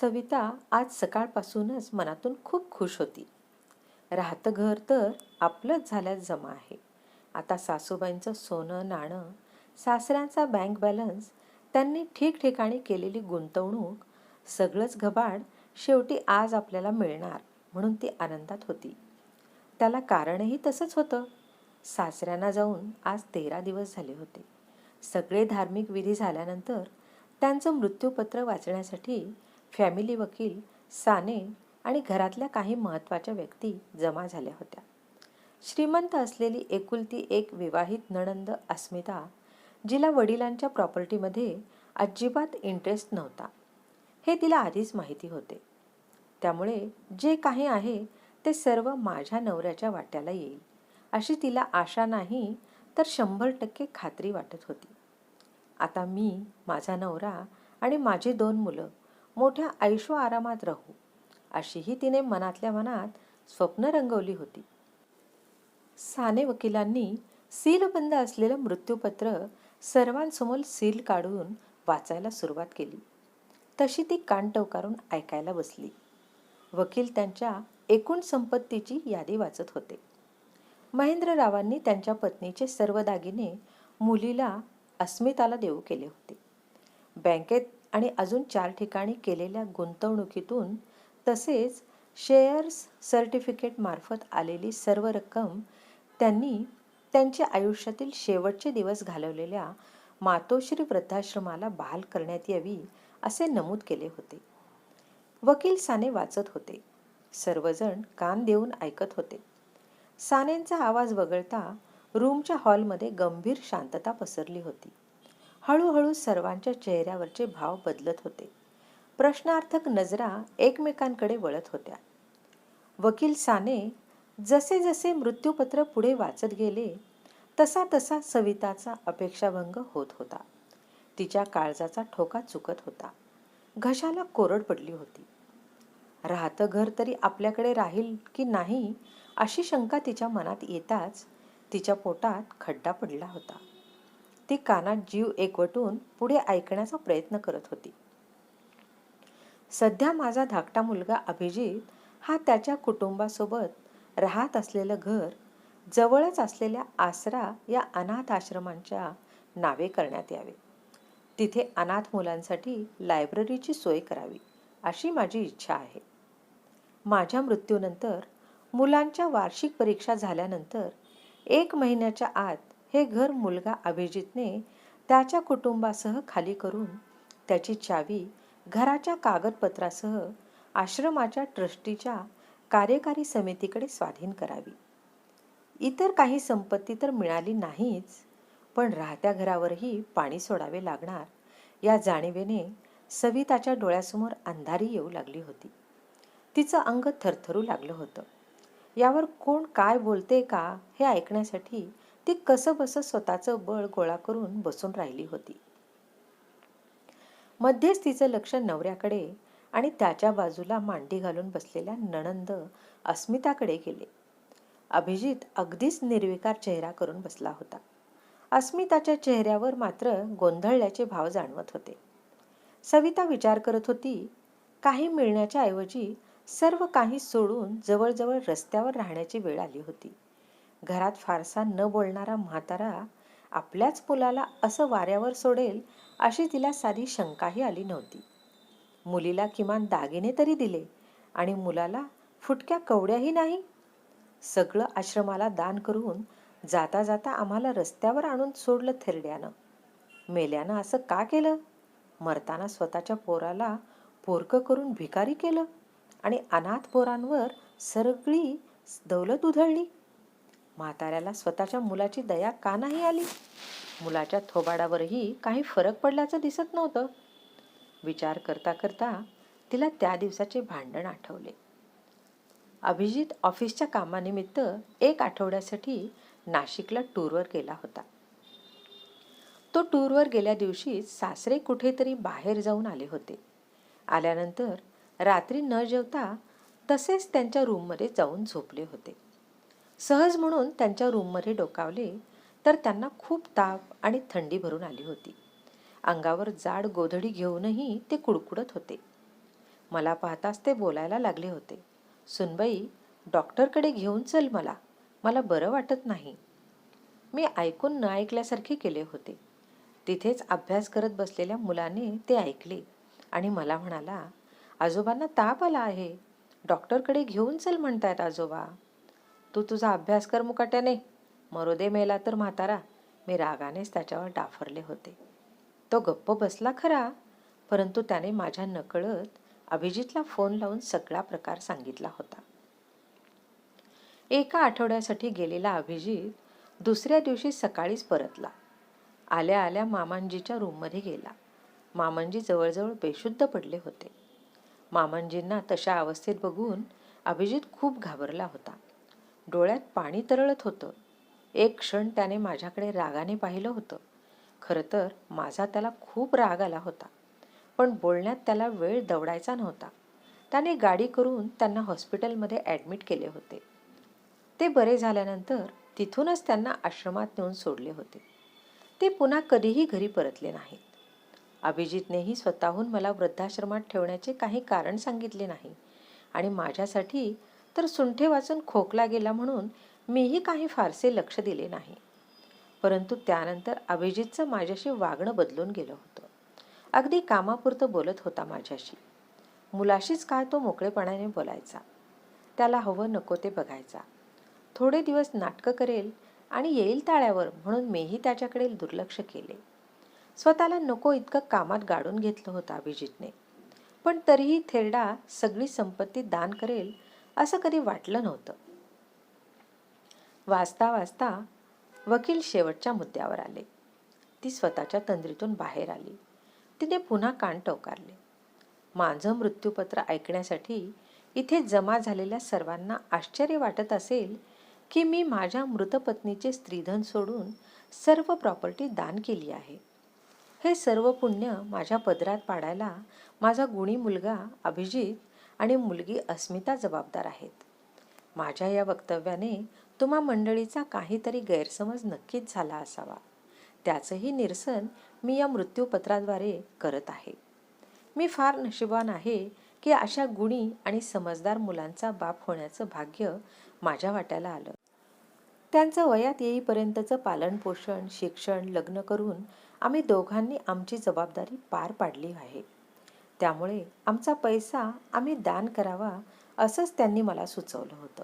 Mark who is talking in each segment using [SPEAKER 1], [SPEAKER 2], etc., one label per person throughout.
[SPEAKER 1] सविता आज सकाळपासूनच मनातून खूप खुश होती. राहतं घर तर आपलंच झाल्यास जमा आहे. आता सासूबाईंचं सोनं नाणं सासऱ्यांचा बँक बॅलन्स त्यांनी ठिकठिकाणी केलेली गुंतवणूक सगळंच घबाड शेवटी आज आपल्याला मिळणार म्हणून ती आनंदात होती. त्याला कारणही तसंच होतं. सासऱ्यांना जाऊन आज तेरा दिवस झाले होते. सगळे धार्मिक विधी झाल्यानंतर त्यांचं मृत्यूपत्र वाचण्यासाठी फॅमिली वकील साने आणि घरातल्या काही महत्त्वाच्या व्यक्ती जमा झाल्या होत्या. श्रीमंत असलेली एकुलती एक विवाहित नणंद अस्मिता जिला वडिलांच्या प्रॉपर्टीमध्ये अजिबात इंटरेस्ट नव्हता. हे तिला आधीच माहिती होते. त्यामुळे जे काही आहे ते सर्व माझ्या नवऱ्याच्या वाट्याला येईल अशी तिला आशा नाही तर शंभर टक्के खात्री वाटत होती. आता मी माझा नवरा आणि माझी दोन मुलं मोठ्या ऐशो आरामात राहू अशीही तिने मनातल्या मनात स्वप्न रंगवली होती. साने वकिलांनी सीलबंद असलेलं मृत्यूपत्र सर्वांसमोर सील काढून वाचायला सुरुवात केली. तशी ती कान टवकारून ऐकायला बसली. वकील त्यांच्या एकूण संपत्तीची यादी वाचत होते. महेंद्ररावांनी त्यांच्या पत्नीचे सर्व दागिने मुलीला अस्मिताला देऊ केले होते. बँकेत आणि अजून चार ठिकाणी केलेल्या गुंतवणुकीतून तसेच शेअर्स सर्टिफिकेटमार्फत आलेली सर्व रक्कम त्यांनी त्यांच्या आयुष्यातील शेवटचे दिवस घालवलेल्या मातोश्री वृद्धाश्रमाला बहाल करण्यात यावी असे नमूद केले होते. वकील साने वाचत होते. सर्वजण कान देऊन ऐकत होते. सानेंचा आवाज वगळता रूमच्या हॉलमध्ये गंभीर शांतता पसरली होती. हळूहळू सर्वांच्या चेहऱ्यावरचे भाव बदलत होते. प्रश्नार्थक नजरा एकमेकांकडे वळत होत्या. वकील साने जसे जसे मृत्यूपत्र पुढे वाचत गेले तसा तसा सविताचा अपेक्षाभंग होत होता. तिच्या काळजाचा ठोका चुकत होता. घशाला कोरड पडली होती. राहतं घर तरी आपल्याकडे राहील की नाही अशी शंका तिच्या मनात येताच तिच्या पोटात खड्डा पडला होता. ती कानात जीव एकवटून पुढे ऐकण्याचा प्रयत्न करत होती. सध्या माझा धाकटा मुलगा अभिजित हा त्याच्या कुटुंबासोबत राहत असलेलं घर जवळच असलेल्या आसरा या अनाथ आश्रमांच्या नावे करण्यात यावे. तिथे अनाथ मुलांसाठी लायब्ररीची सोय करावी अशी माझी इच्छा आहे. माझ्या मृत्यूनंतर मुलांच्या वार्षिक परीक्षा झाल्यानंतर एक महिन्याच्या आत हे घर मुलगा अभिजितने त्याच्या कुटुंबासह खाली करून त्याची चावी घराच्या कागदपत्रासह आश्रमाच्या ट्रस्टीच्या कार्यकारी समितीकडे स्वाधीन करावी. इतर काही संपत्ती तर मिळाली नाहीच पण राहत्या घरावरही पाणी सोडावे लागणार या जाणीवेने सविताच्या डोळ्यासमोर अंधारी येऊ लागली होती. तिचं अंग थरथरू लागलं होतं. यावर कोण काय बोलते का हे ऐकण्यासाठी ती कसं बसं स्वतःचं बळ गोळा करून बसून राहिली होती. मध्येच तिचं लक्ष नवऱ्याकडे आणि त्याच्या बाजूला मांडी घालून बसलेल्या नणंद अस्मिताकडे गेले. अभिजित अगदीच निर्विकार चेहरा करून बसला होता. अस्मिताच्या चेहऱ्यावर मात्र गोंधळल्याचे भाव जाणवत होते. सविता विचार करत होती काही मिळण्याच्या ऐवजी सर्व काही सोडून जवळजवळ रस्त्यावर राहण्याची वेळ आली होती. घरात फारसा न बोलणारा म्हातारा आपल्याच मुलाला असं वाऱ्यावर सोडेल अशी तिला साधी शंकाही आली नव्हती. मुलीला किमान दागिने तरी दिले आणि मुलाला फुटक्या कवड्याही नाही. सगळं आश्रमाला दान करून जाता जाता आम्हाला रस्त्यावर आणून सोडलं थेरड्यानं. मेल्यानं असं का केलं? मरताना स्वतःच्या पोराला पोरकं करून भिकारी केलं आणि अनाथ पोरांवर सगळी दौलत उधळली? म्हाताऱ्याला स्वतःच्या मुलाची दया का नाही आली? मुलाच्या थोबाडावरही काही फरक पडल्याचं दिसत नव्हतं. विचार करता करता तिला त्या दिवसाचे भांडण आठवले. अभिजित ऑफिसच्या कामानिमित्त एक आठवड्यासाठी नाशिकला टूरवर गेला होता. तो टूरवर गेल्या दिवशी सासरे कुठेतरी बाहेर जाऊन आले होते. आल्यानंतर रात्री न जेवता तसेच त्यांच्या रूममध्ये जाऊन झोपले होते. सहज म्हणून त्यांच्या रूममध्ये डोकावले तर त्यांना खूप ताप आणि थंडी भरून आली होती. अंगावर जाड गोधडी घेऊनही ते कुडकुडत होते. मला पाहताच ते बोलायला लागले होते. सुनबाई डॉक्टरकडे घेऊन चल मला. मला बरं वाटत नाही. मी ऐकून न ऐकल्यासारखे केले होते. तिथेच अभ्यास करत बसलेल्या मुलाने ते ऐकले आणि मला म्हणाला आजोबांना ताप आला आहे. डॉक्टरकडे घेऊन चल म्हणतायत आजोबा. तू तुझा अभ्यास कर मुकाट्याने. मरोदे मेला तर म्हातारा. मी रागानेच त्याच्यावर डाफरले होते. तो गप्प बसला खरा परंतु त्याने माझ्या नकळत अभिजितला फोन लावून सगळा प्रकार सांगितला होता. एका आठवड्यासाठी गेलेला अभिजित दुसऱ्या दिवशी सकाळीच परतला. आल्या आल्या मामांजीच्या रूममध्ये गेला. मामांजी जवळजवळ बेशुद्ध पडले होते. मामांजींना तशा अवस्थेत बघून अभिजित खूप घाबरला होता. डोळ्यात पाणी तरळत होतं. एक क्षण त्याने माझ्याकडे रागाने पाहिलं होतं. खरं तर माझा त्याला खूप राग आला होता. पण बोलण्यात त्याला वेळ दवडायचा नव्हता. त्याने गाडी करून त्यांना हॉस्पिटलमध्ये ॲडमिट केले होते. ते बरे झाल्यानंतर तिथूनच त्यांना आश्रमात नेऊन सोडले होते. ते पुन्हा कधीही घरी परतले नाहीत. अभिजितनेही स्वतःहून मला वृद्धाश्रमात ठेवण्याचे काही कारण सांगितले नाही आणि माझ्यासाठी तर सुंठे वाचून खोकला गेला म्हणून मीही काही फारसे लक्ष दिले नाही. परंतु त्यानंतर अभिजितचं माझ्याशी वागणं बदलून गेलं होतं. अगदी कामापुरतं बोलत होता माझ्याशी. मुलाशीच काय तो मोकळेपणाने बोलायचा. त्याला हवं नको ते बघायचा. थोडे दिवस नाटकं करेल आणि येईल ताळ्यावर म्हणून मीही त्याच्याकडे दुर्लक्ष केले. स्वतःला नको इतकं कामात गाडून घेतलं होतं अभिजितने. पण तरीही थेरडा सगळी संपत्ती दान करेल असं कधी वाटलं नव्हतं. वाचता वाचता वकील शेवटच्या मुद्द्यावर आले. ती स्वतःच्या तंद्रीतून बाहेर आली. तिने पुन्हा कान टवकारले. माझं मृत्यूपत्र ऐकण्यासाठी इथे जमा झालेल्या सर्वांना आश्चर्य वाटत असेल की मी माझ्या मृतपत्नीचे स्त्रीधन सोडून सर्व प्रॉपर्टी दान केली आहे. हे सर्व पुण्य माझ्या पदरात पाडायला माझा गुणी मुलगा अभिजित आणि मुलगी अस्मिता जबाबदार आहेत. माझ्या या वक्तव्याने तुम्हा मंडळीचा काहीतरी गैरसमज नक्कीच झाला असावा. त्याचंही निरसन मी या मृत्यूपत्राद्वारे करत आहे. मी फार नशिबान आहे की अशा गुणी आणि समजदार मुलांचा बाप होण्याचं भाग्य माझ्या वाट्याला आलं. त्यांचं वयात येईपर्यंतचं पालनपोषण शिक्षण लग्न करून आम्ही दोघांनी आमची जबाबदारी पार पाडली आहे. त्यामुळे आमचा पैसा आम्ही दान करावा असंच त्यांनी मला सुचवलं होतं.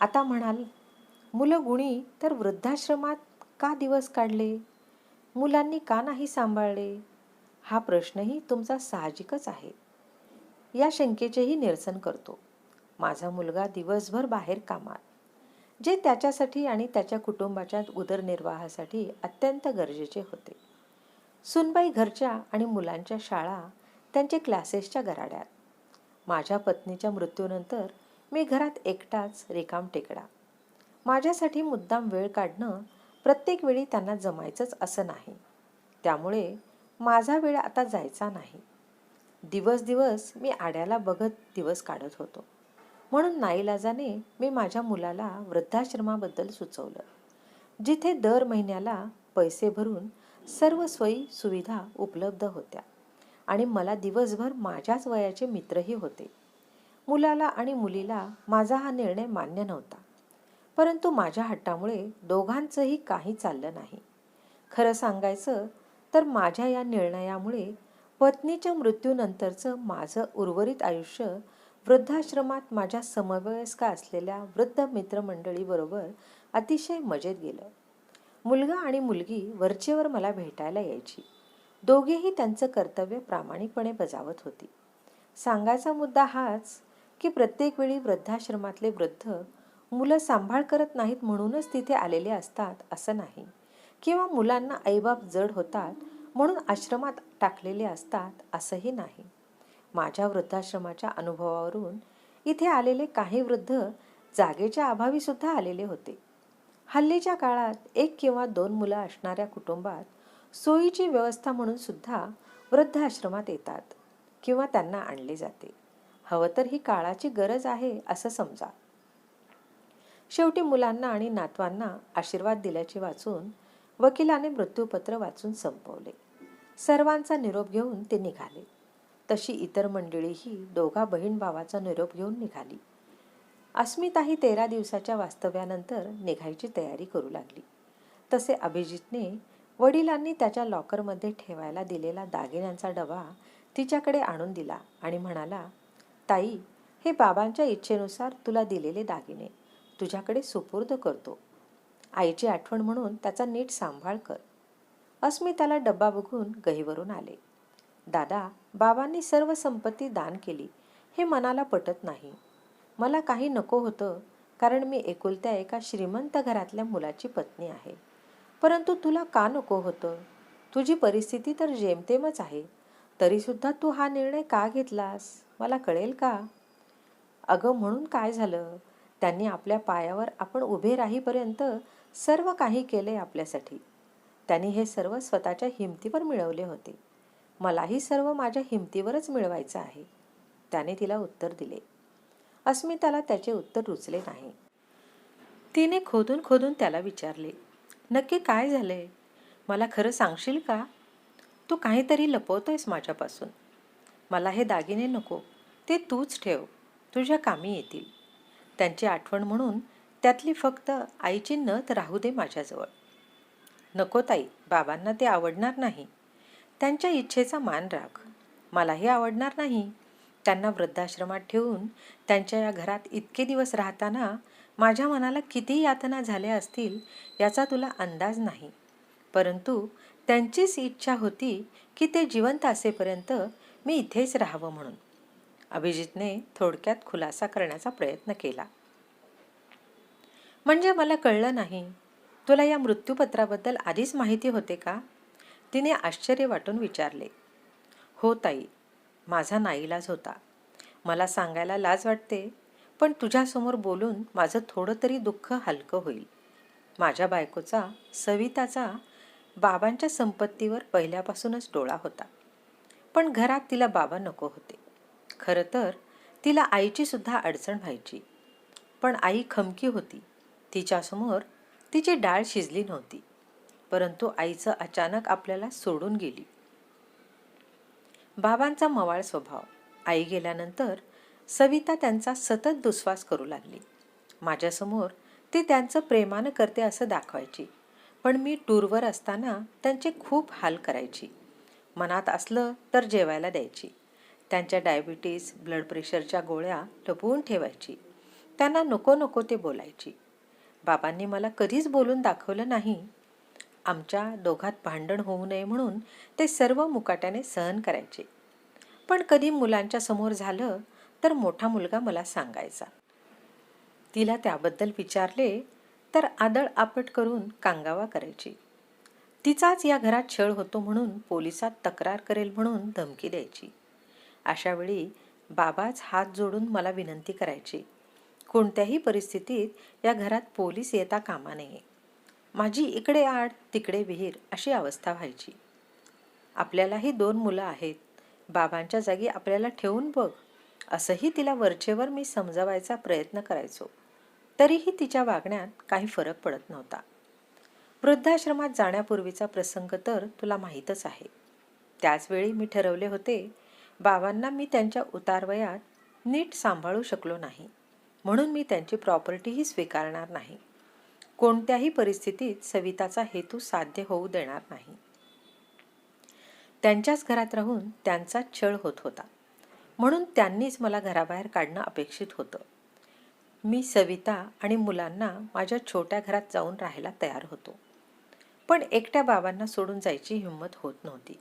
[SPEAKER 1] आता म्हणाल मुलं गुणी तर वृद्धाश्रमात का दिवस काढले? मुलांनी का नाही सांभाळले? हा प्रश्नही तुमचा साहजिकच आहे. या शंकेचेही निरसन करतो. माझा मुलगा दिवसभर बाहेर कामात जे त्याच्यासाठी आणि त्याच्या कुटुंबाच्या उदरनिर्वाहासाठी अत्यंत गरजेचे होते. सुनबाई घरच्या आणि मुलांच्या शाळा त्यांचे क्लासेसच्या गराड्यात माझ्या पत्नीच्या मृत्यूनंतर मी घरात एकटाच रिकाम टेकडा. माझ्यासाठी मुद्दाम वेळ काढणं प्रत्येक वेळी त्यांना जमायचंच असं नाही. त्यामुळे माझा वेळ आता जायचा नाही. दिवस दिवस मी आड्याला बघत दिवस काढत होतो. म्हणून नाईलाजाने मी माझ्या मुलाला वृद्धाश्रमाबद्दल सुचवलं. जिथे दर महिन्याला पैसे भरून सर्व सोयी सुविधा उपलब्ध होत्या. आणि मला दिवसभर माझ्याच वयाचे मित्रही होते. मुलाला आणि मुलीला माझा हा निर्णय मान्य नव्हता. परंतु माझ्या हट्टामुळे दोघांचंही काही चाललं नाही. खरं सांगायचं तर माझ्या या निर्णयामुळे पत्नीच्या मृत्यूनंतरचं माझं उर्वरित आयुष्य वृद्धाश्रमात माझ्या समवयस्क असलेल्या वृद्ध मित्रमंडळीबरोबर अतिशय मजेत गेलं. मुलगा आणि मुलगी वरचेवर मला भेटायला यायची. दोघेही त्यांचं कर्तव्य प्रामाणिकपणे बजावत होती. सांगायचा मुद्दा हाच की प्रत्येक वेळी वृद्धाश्रमातले वृद्ध मुलं सांभाळ करत नाहीत म्हणूनच तिथे आलेले असतात असं नाही. किंवा मुलांना आईबाप जड होतात म्हणून आश्रमात टाकलेले असतात असंही नाही. माझ्या वृद्धाश्रमाच्या अनुभवावरून इथे आलेले काही वृद्ध जागेच्या अभावीसुद्धा आलेले होते. हल्लीच्या काळात एक किंवा दोन मुलं असणाऱ्या कुटुंबात सोयीची व्यवस्था म्हणून सुद्धा वृद्धाश्रमात येतात किंवा त्यांना आणले जाते. हवं तर ही काळाची गरज आहे असं समजा. शेवटी मुलांना आणि नातवांना आशीर्वाद दिल्याचे वाचून वकिलाने मृत्यूपत्र वाचून संपवले. सर्वांचा निरोप घेऊन ते निघाले. तशी इतर मंडळीही दोघा बहीण भावाचा निरोप घेऊन निघाली. अस्मिताही तेरा दिवसाच्या वास्तव्यानंतर निघायची तयारी करू लागली. तसे अभिजितने वडिलांनी त्याच्या लॉकरमध्ये ठेवायला दिलेला दागिन्यांचा डबा तिच्याकडे आणून दिला आणि म्हणाला ताई हे बाबांच्या इच्छेनुसार तुला दिलेले दागिने. तुझ्याकडे सुपूर्द करतो. आईची आठवण म्हणून त्याचा नीट सांभाळ कर. अस्मिताला डब्बा बघून गहीवरून आले. दादा बाबांनी सर्व संपत्ती दान केली. हे मनाला पटत नाही. मला काही नको होतं कारण मी एकुलत्या एका श्रीमंत घरातल्या मुलाची पत्नी आहे. परंतु तुला का नको होतं? तुझी परिस्थिती तर जेमतेमच आहे. तरीसुद्धा तू हा निर्णय का घेतलास? मला कळेल का? अगं म्हणून काय झालं? त्यांनी आपल्या पायावर आपण उभे राहीपर्यंत सर्व काही केले आपल्यासाठी. त्यांनी हे सर्व स्वतःच्या हिमतीवर मिळवले होते. मलाही सर्व माझ्या हिमतीवरच मिळवायचं आहे. त्याने तिला उत्तर दिले. अस्मिताला त्याचे उत्तर रुचले नाही. तिने खोदून खोदून त्याला विचारले नक्की काय झाले मला खरं सांगशील का? तू काहीतरी लपवतोयस माझ्यापासून. मला हे दागिने नको ते तूच ठेव तुझ्या कामी येतील. त्यांची आठवण म्हणून त्यातली फक्त आईची नथ राहू दे माझ्याजवळ. नको ताई बाबांना ते आवडणार नाही. त्यांच्या इच्छेचा मान राख. मलाही आवडणार नाही. त्यांना वृद्धाश्रमात ठेवून त्यांच्या या घरात इतके दिवस राहताना माझ्या मनाला किती यातना झाल्या असतील याचा तुला अंदाज नाही. परंतु त्यांचीच इच्छा होती की ते जिवंत असेपर्यंत मी इथेच राहावं म्हणून. अभिजितने थोडक्यात खुलासा करण्याचा प्रयत्न केला. म्हणजे मला कळलं नाही तुला या मृत्यूपत्राबद्दल आधीच माहिती होते का? तिने आश्चर्य वाटून विचारले. हो ताई माझा नाईलाज होता. मला सांगायला लाज वाटते पण तुझ्यासमोर बोलून माझं थोडं तरी दुःख हलकं होईल. माझ्या बायकोचा सविताचा बाबांच्या संपत्तीवर पहिल्यापासूनच डोळा होता. पण घरात तिला बाबा नको होते. खरं तर तिला आईचीसुद्धा अडचण व्हायची. पण आई खमकी होती. तिच्यासमोर तिची डाळ शिजली नव्हती. परंतु आईचं अचानक आपल्याला सोडून गेली. बाबांचा मवाळ स्वभाव. आई गेल्यानंतर सविता त्यांचा सतत दुस्वास करू लागली. माझ्यासमोर ते त्यांचं प्रेमानं करते असं दाखवायची. पण मी टूरवर असताना त्यांचे खूप हाल करायची. मनात असलं तर जेवायला द्यायची. त्यांच्या डायबिटीज ब्लड प्रेशरच्या गोळ्या लपवून ठेवायची. त्यांना नको नको ते बोलायची. बाबांनी मला कधीच बोलून दाखवलं नाही. आमच्या दोघात भांडण होऊ नये म्हणून ते सर्व मुकाट्याने सहन करायचे. पण कधी मुलांच्या समोर झालं तर मोठा मुलगा मला सांगायचा. तिला त्याबद्दल विचारले तर आदळ आपट करून कांगावा करायची. तिचाच या घरात छळ होतो म्हणून पोलिसात तक्रार करेल म्हणून धमकी द्यायची. अशावेळी बाबाच हात जोडून मला विनंती करायची. कोणत्याही परिस्थितीत या घरात पोलीस येता कामा नये. माझी इकडे आड तिकडे विहीर अशी अवस्था व्हायची. आपल्यालाही दोन मुलं आहेत. बाबांच्या जागी आपल्याला ठेवून बघ. असंही तिला वरचेवर मी समजावायचा प्रयत्न करायचो. तरीही तिच्या वागण्यात काही फरक पडत नव्हता. वृद्धाश्रमात जाण्यापूर्वीचा प्रसंग तर तुला माहीतच आहे. त्याचवेळी मी ठरवले होते बाबांना मी त्यांच्या उतारवयात नीट सांभाळू शकलो नाही. म्हणून मी त्यांची प्रॉपर्टीही स्वीकारणार नाही. कोणत्याही परिस्थितीत सविताचा हेतू साध्य होऊ देणार नाही. त्यांच्याच घरात राहून त्यांचा छळ होत होता. म्हणून त्यांनीच मला घराबाहेर काढणं अपेक्षित होतं. मी सविता आणि मुलांना माझ्या छोट्या घरात जाऊन राहायला तयार होतो. पण एकट्या बाबांना सोडून जायची हिंमत होत नव्हती.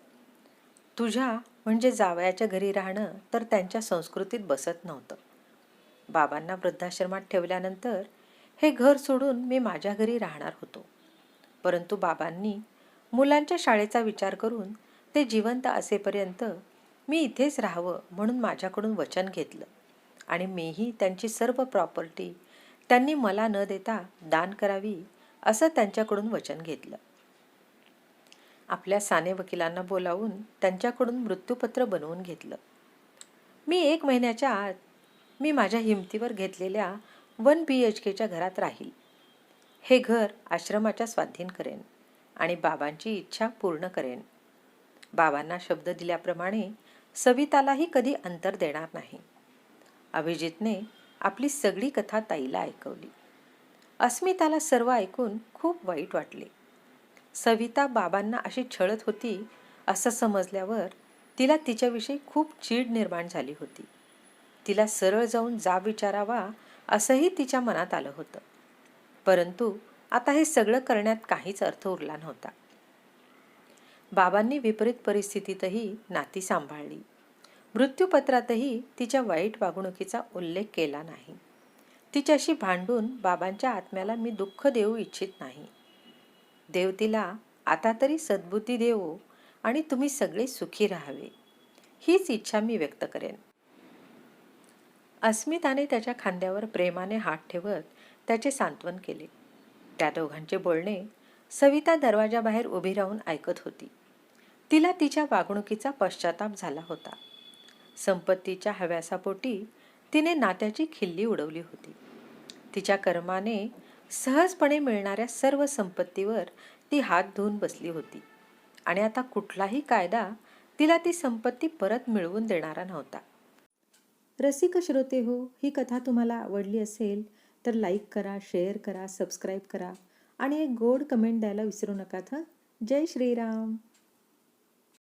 [SPEAKER 1] तुझ्या म्हणजे जावयाच्या घरी राहणं तर त्यांच्या संस्कृतीत बसत नव्हतं. बाबांना वृद्धाश्रमात ठेवल्यानंतर हे घर सोडून मी माझ्या घरी राहणार होतो. परंतु बाबांनी मुलांच्या शाळेचा विचार करून ते जिवंत असेपर्यंत मी इथेच राहावं म्हणून माझ्याकडून वचन घेतलं. आणि मीही त्यांची सर्व प्रॉपर्टी त्यांनी मला न देता दान करावी असं त्यांच्याकडून वचन घेतलं. आपल्या साने वकिलांना बोलावून त्यांच्याकडून मृत्यूपत्र बनवून घेतलं. मी एक महिन्याच्या आत मी माझ्या हिमतीवर घेतलेल्या वन बी एच केच्या घरात राहील. हे घर आश्रमाच्या स्वाधीन करेन आणि बाबांची इच्छा पूर्ण करेन. बाबांना शब्द दिल्याप्रमाणे सवितालाही कधी अंतर देणार नाही. अभिजितने आपली सगळी कथा ताईला ऐकवली. अस्मिताला सर्व ऐकून खूप वाईट वाटले. सविता बाबांना अशी छळत होती असं समजल्यावर तिला तिच्याविषयी खूप चीड निर्माण झाली होती. तिला सरळ जाऊन जाब विचारावा असंही तिच्या मनात आलं होतं. परंतु आता हे सगळं करण्यात काहीच अर्थ उरला नव्हता. बाबांनी विपरीत परिस्थितीतही नाती सांभाळली. मृत्यूपत्रातही तिच्या वाईट वागणुकीचा उल्लेख केला नाही. तिच्याशी भांडून बाबांच्या आत्म्याला मी दुःख देऊ इच्छित नाही. देव तिला आता तरी सद्बुद्धी देवो आणि तुम्ही सगळे सुखी राहावे. हीच इच्छा मी व्यक्त करेन. अस्मिताने त्याच्या खांद्यावर प्रेमाने हात ठेवत त्याचे सांत्वन केले. त्या दोघांचे बोलणे सविता दरवाजाबाहेर उभी राहून ऐकत होती. तिला तिच्या वागणुकीचा पश्चाताप झाला होता. संपत्तीच्या हव्यासापोटी तिने नात्याची खिल्ली उडवली होती. तिच्या कर्माने सहजपणे मिळणाऱ्या सर्व संपत्तीवर ती हात धुवून बसली होती आणि आता कुठलाही कायदा तिला ती संपत्ती परत मिळवून देणारा नव्हता. रसिक श्रोते हो ही कथा तुम्हाला आवडली असेल तर लाईक करा शेअर करा सबस्क्राईब करा आणि एक गोड कमेंट द्यायला विसरू नका हं? जय श्रीराम.